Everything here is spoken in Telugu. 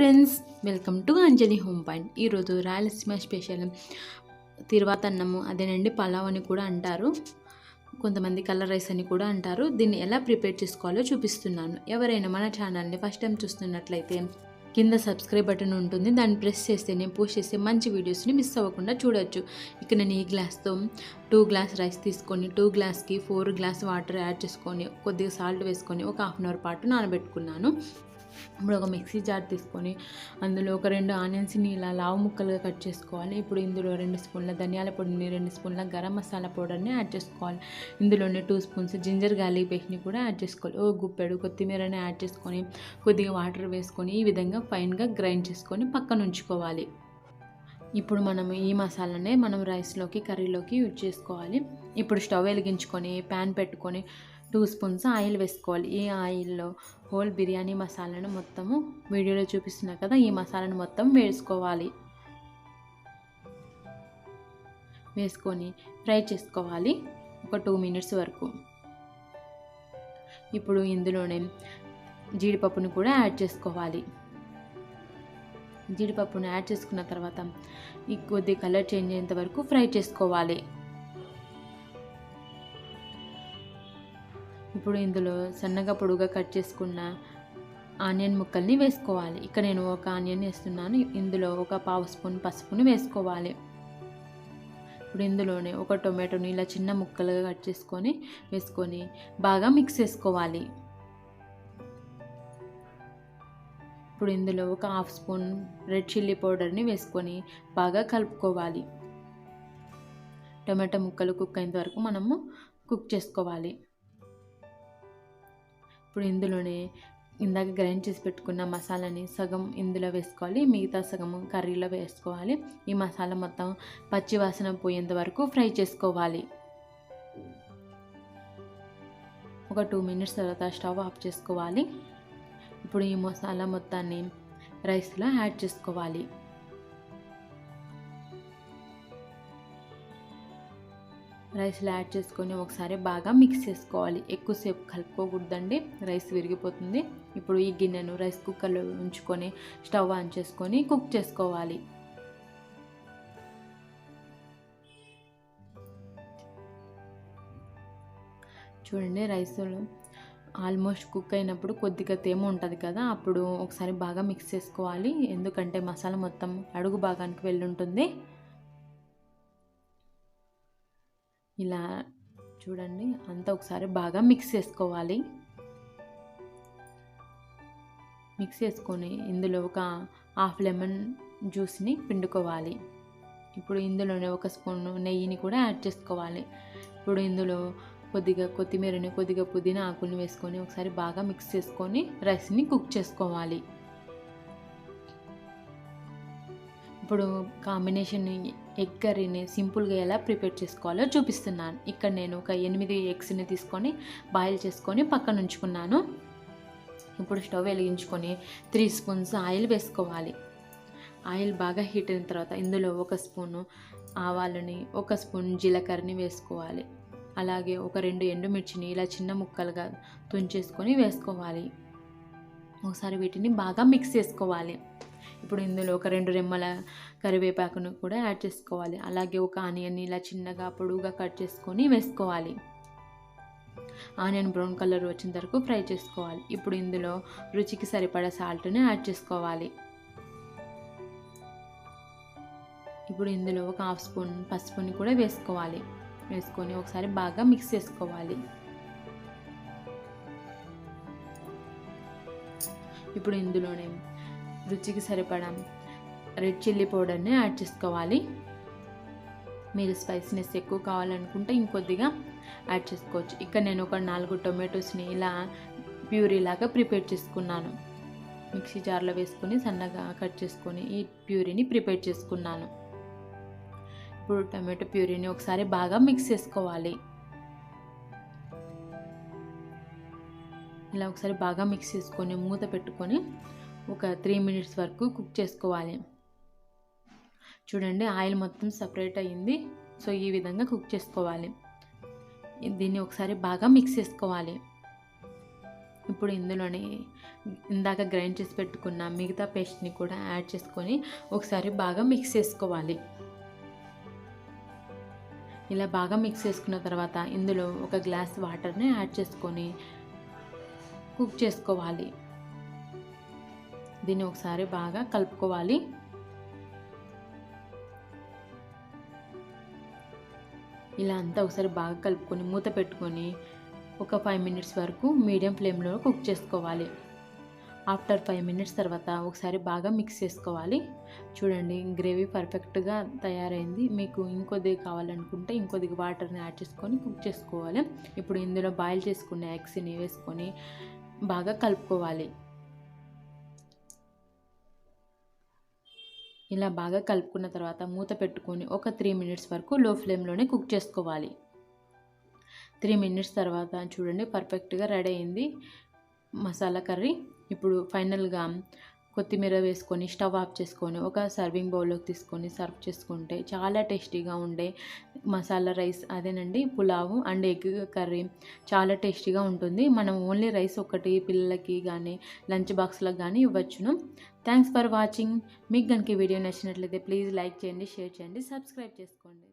Friends welcome to Anjali home point. ఈరోజు రాయలసీమ స్పెషల్ తిరువాత అన్నము అదేనండి పలావ్ అని కూడా అంటారు. కొంతమంది కలర్ రైస్ అని కూడా అంటారు. దీన్ని ఎలా ప్రిపేర్ చేసుకోవాలో చూపిస్తున్నాను. ఎవరైనా మన ఛానల్ని ఫస్ట్ టైం చూస్తున్నట్లయితే కింద సబ్స్క్రైబ్ బటన్ ఉంటుంది. దాన్ని ప్రెస్ చేస్తే నేను పోస్ట్ చేసే మంచి వీడియోస్ని మిస్ అవ్వకుండా చూడొచ్చు. ఇక నేను ఈ గ్లాస్తో టూ గ్లాస్ రైస్ తీసుకొని టూ గ్లాస్కి ఫోర్ గ్లాస్ వాటర్ యాడ్ చేసుకొని కొద్దిగా సాల్ట్ వేసుకొని ఒక హాఫ్ అన్ అవర్ పాటు నానబెట్టుకున్నాను. ఇప్పుడు ఒక మిక్సీ జార్ తీసుకొని అందులో ఒక రెండు ఆనియన్స్ని ఇలా లావు ముక్కలుగా కట్ చేసుకోవాలి. ఇప్పుడు ఇందులో రెండు స్పూన్ల ధనియాల పొడిని రెండు స్పూన్ల గరం మసాలా పౌడర్ని యాడ్ చేసుకోవాలి. ఇందులోనే టూ స్పూన్స్ జింజర్ గార్లిక్ పేస్ట్ని కూడా యాడ్ చేసుకోవాలి. ఓ గుప్పెడు కొత్తిమీరని యాడ్ చేసుకొని కొద్దిగా వాటర్ వేసుకొని ఈ విధంగా ఫైన్గా గ్రైండ్ చేసుకొని పక్కన ఉంచుకోవాలి. ఇప్పుడు మనం ఈ మసాలానే మనం రైస్లోకి కర్రీలోకి యూజ్ చేసుకోవాలి. ఇప్పుడు స్టవ్ వెలిగించుకొని ప్యాన్ పెట్టుకొని టూ స్పూన్స్ ఆయిల్ వేసుకోవాలి. ఈ ఆయిల్లో హోల్ బిర్యానీ మసాలాను మొత్తము వీడియోలో చూపిస్తున్నా కదా ఈ మసాలాను మొత్తం వేసుకోవాలి. వేసుకొని ఫ్రై చేసుకోవాలి ఒక టూ మినిట్స్ వరకు. ఇప్పుడు ఇందులోనే జీడిపప్పును కూడా యాడ్ చేసుకోవాలి. జీడిపప్పును యాడ్ చేసుకున్న తర్వాత ఈ కొద్ది కలర్ చేంజ్ అయ్యేంత వరకు ఫ్రై చేసుకోవాలి. ఇప్పుడు ఇందులో సన్నగా పొడుగా కట్ చేసుకున్న ఆనియన్ ముక్కల్ని వేసుకోవాలి. ఇక్కడ నేను ఒక ఆనియన్ వేస్తున్నాను. ఇందులో ఒక పావు స్పూన్ పసుపుని వేసుకోవాలి. ఇప్పుడు ఇందులోనే ఒక టొమాటోని ఇలా చిన్న ముక్కలుగా కట్ చేసుకొని వేసుకొని బాగా మిక్స్ చేసుకోవాలి. ఇప్పుడు ఇందులో ఒక హాఫ్ స్పూన్ రెడ్ చిల్లీ పౌడర్ని వేసుకొని బాగా కలుపుకోవాలి. టొమాటో ముక్కలు కుక్ అయినంత వరకు మనము కుక్ చేసుకోవాలి. ఇప్పుడు ఇందులోనే ఇందాక గ్రైండ్ చేసి పెట్టుకున్న మసాలాని సగం ఇందులో వేసుకోవాలి మిగతా సగం కర్రీలో వేసుకోవాలి. ఈ మసాలా మొత్తం పచ్చి వాసన పోయేంత వరకు ఫ్రై చేసుకోవాలి. ఒక టూ మినిట్స్ తర్వాత స్టవ్ ఆఫ్ చేసుకోవాలి. ఇప్పుడు ఈ మసాలా మొత్తాన్ని రైస్లో యాడ్ చేసుకోవాలి. రైస్లో యాడ్ చేసుకొని ఒకసారి బాగా మిక్స్ చేసుకోవాలి. ఎక్కువసేపు కలుపుకోకూడదండి. రైస్ విరిగిపోతుంది. ఇప్పుడు ఈ గిన్నెను రైస్ కుక్కర్లో ఉంచుకొని స్టవ్ ఆన్ చేసుకొని కుక్ చేసుకోవాలి. చూడండి రైస్లో ఆల్మోస్ట్ కుక్ అయినప్పుడు కొద్దిగా తేమ ఉంటుంది కదా అప్పుడు ఒకసారి బాగా మిక్స్ చేసుకోవాలి. ఎందుకంటే మసాలా మొత్తం అడుగు భాగానికి వెళ్ళి ఇలా చూడండి అంతా ఒకసారి బాగా మిక్స్ చేసుకోవాలి. మిక్స్ చేసుకొని ఇందులో ఒక హాఫ్ లెమన్ జ్యూస్ని పిండుకోవాలి. ఇప్పుడు ఇందులోనే ఒక స్పూన్ నెయ్యిని కూడా యాడ్ చేసుకోవాలి. ఇప్పుడు ఇందులో కొద్దిగా కొత్తిమీరని కొద్దిగా పుదీనా ఆకుల్ని వేసుకొని ఒకసారి బాగా మిక్స్ చేసుకొని రైస్ని కుక్ చేసుకోవాలి. ఇప్పుడు కాంబినేషన్ ఎగ్ కర్రీని సింపుల్గా ఎలా ప్రిపేర్ చేసుకోవాలో చూపిస్తున్నాను. ఇక్కడ నేను ఒక ఎనిమిది ఎగ్స్ని తీసుకొని బాయిల్ చేసుకొని పక్కన ఉంచుకున్నాను. ఇప్పుడు స్టవ్ వెలిగించుకొని త్రీ స్పూన్స్ ఆయిల్ వేసుకోవాలి. ఆయిల్ బాగా హీట్ అయిన తర్వాత ఇందులో ఒక స్పూను ఆవాలని ఒక స్పూన్ జీలకర్రని వేసుకోవాలి. అలాగే ఒక రెండు ఎండుమిర్చిని ఇలా చిన్న ముక్కలుగా తుంచేసుకొని వేసుకోవాలి. ఒకసారి వీటిని బాగా మిక్స్ చేసుకోవాలి. ఇప్పుడు ఇందులో ఒక రెండు రెమ్మల కరివేపాకును కూడా యాడ్ చేసుకోవాలి. అలాగే ఒక ఆనియన్ని ఇలా చిన్నగా పొడుగుగా కట్ చేసుకొని వేసుకోవాలి. ఆనియన్ బ్రౌన్ కలర్ వచ్చిన వరకు ఫ్రై చేసుకోవాలి. ఇప్పుడు ఇందులో రుచికి సరిపడా సాల్ట్ని యాడ్ చేసుకోవాలి. ఇప్పుడు ఇందులో ఒక హాఫ్ స్పూన్ పసుపుని కూడా వేసుకోవాలి. వేసుకొని ఒకసారి బాగా మిక్స్ చేసుకోవాలి. ఇప్పుడు ఇందులోనే రుచికి సరిపడా రెడ్ చిల్లీ పౌడర్ని యాడ్ చేసుకోవాలి. మీరు స్పైసీనెస్ ఎక్కువ కావాలనుకుంటే ఇంకొద్దిగా యాడ్ చేసుకోవచ్చు. ఇక్కడ నేను ఒక నాలుగు టొమాటోస్ని ఇలా ప్యూరీ లాగా ప్రిపేర్ చేసుకున్నాను. మిక్సీ జార్లో వేసుకొని సన్నగా కట్ చేసుకొని ఈ ప్యూరీని ప్రిపేర్ చేసుకున్నాను. ఇప్పుడు టమాటో ప్యూరీని ఒకసారి బాగా మిక్స్ చేసుకోవాలి. ఇలా ఒకసారి బాగా మిక్స్ చేసుకొని మూత పెట్టుకొని ఒక త్రీ మినిట్స్ వరకు కుక్ చేసుకోవాలి. చూడండి ఆయిల్ మొత్తం సపరేట్ అయ్యింది. సో ఈ విధంగా కుక్ చేసుకోవాలి. దీన్ని ఒకసారి బాగా మిక్స్ చేసుకోవాలి. ఇప్పుడు ఇందులోనే ఇందాక గ్రైండ్ చేసి పెట్టుకున్న మిగతా పేస్ట్ని కూడా యాడ్ చేసుకొని ఒకసారి బాగా మిక్స్ చేసుకోవాలి. ఇలా బాగా మిక్స్ చేసుకున్న తర్వాత ఇందులో ఒక గ్లాస్ వాటర్ని యాడ్ చేసుకొని కుక్ చేసుకోవాలి. దీన్ని ఒకసారి బాగా కలుపుకోవాలి. ఇలా అంతా ఒకసారి బాగా కలుపుకొని మూత పెట్టుకొని ఒక ఫైవ్ మినిట్స్ వరకు మీడియం ఫ్లేమ్లో కుక్ చేసుకోవాలి. ఆఫ్టర్ ఫైవ్ మినిట్స్ తర్వాత ఒకసారి బాగా మిక్స్ చేసుకోవాలి. చూడండి గ్రేవీ పర్ఫెక్ట్గా తయారైంది. మీకు ఇంకొద్ది కావాలనుకుంటే ఇంకొద్ది వాటర్ని యాడ్ చేసుకొని కుక్ చేసుకోవాలి. ఇప్పుడు ఇందులో బాయిల్ చేసుకున్న ఎగ్స్ని వేసుకొని బాగా కలుపుకోవాలి. ఇలా బాగా కలుపుకున్న తర్వాత మూత పెట్టుకొని ఒక త్రీ మినిట్స్ వరకు లో ఫ్లేమ్లోనే కుక్ చేసుకోవాలి. త్రీ మినిట్స్ తర్వాత చూడండి పర్ఫెక్ట్గా రెడీ అయింది మసాలా కర్రీ. ఇప్పుడు ఫైనల్గా కొత్తిమీర వేసుకొని స్టవ్ ఆఫ్ చేసుకొని ఒక సర్వింగ్ బౌల్లోకి తీసుకొని సర్వ్ చేసుకుంటే చాలా టేస్టీగా ఉండే మసాలా రైస్ అదేనండి పులావు అండ్ ఎగ్ కర్రీ. చాలా టేస్టీగా ఉంటుంది. మనం ఓన్లీ రైస్ ఒకటి పిల్లలకి కానీ లంచ్ బాక్స్లకు కానీ ఇవ్వచ్చును. థ్యాంక్స్ ఫర్ వాచింగ్ మీకు కనుక వీడియో నచ్చినట్లయితే ప్లీజ్ లైక్ చేయండి షేర్ చేయండి సబ్స్క్రైబ్ చేసుకోండి.